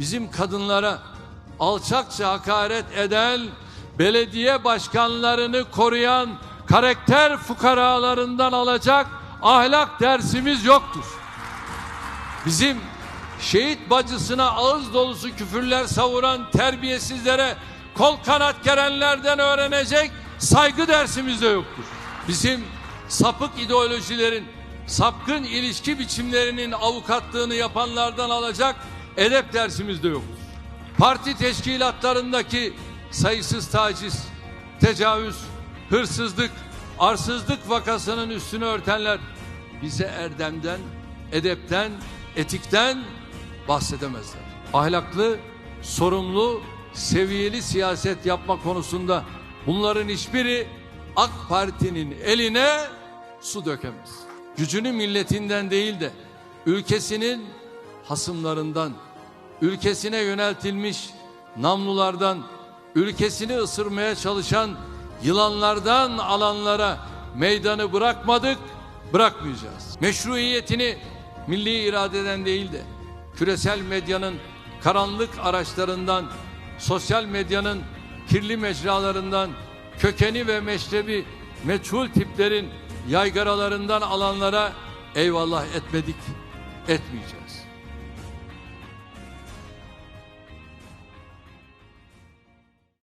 bizim kadınlara alçakça hakaret eden belediye başkanlarını koruyan karakter fukaralarından alacak ahlak dersimiz yoktur. Bizim şehit bacısına ağız dolusu küfürler savuran terbiyesizlere kol kanat gerenlerden öğrenecek saygı dersimiz de yoktur. Bizim sapık ideolojilerin, sapkın ilişki biçimlerinin avukatlığını yapanlardan alacak edep dersimiz de yoktur. Parti teşkilatlarındaki sayısız taciz, tecavüz, hırsızlık, arsızlık vakasının üstünü örtenler bize erdemden, edepten, etikten bahsedemezler. Ahlaklı, sorumlu, seviyeli siyaset yapma konusunda bunların hiçbiri AK Parti'nin eline su dökemez. Gücünü milletinden değil de ülkesinin hasımlarından, ülkesine yöneltilmiş namlulardan, ülkesini ısırmaya çalışan yılanlardan alanlara meydanı bırakmadık, bırakmayacağız. Meşruiyetini milli iradeden değil de küresel medyanın karanlık araçlarından, sosyal medyanın kirli mecralarından, kökeni ve meşrebi meçhul tiplerin yaygaralarından alanlara eyvallah etmedik, etmeyeceğiz.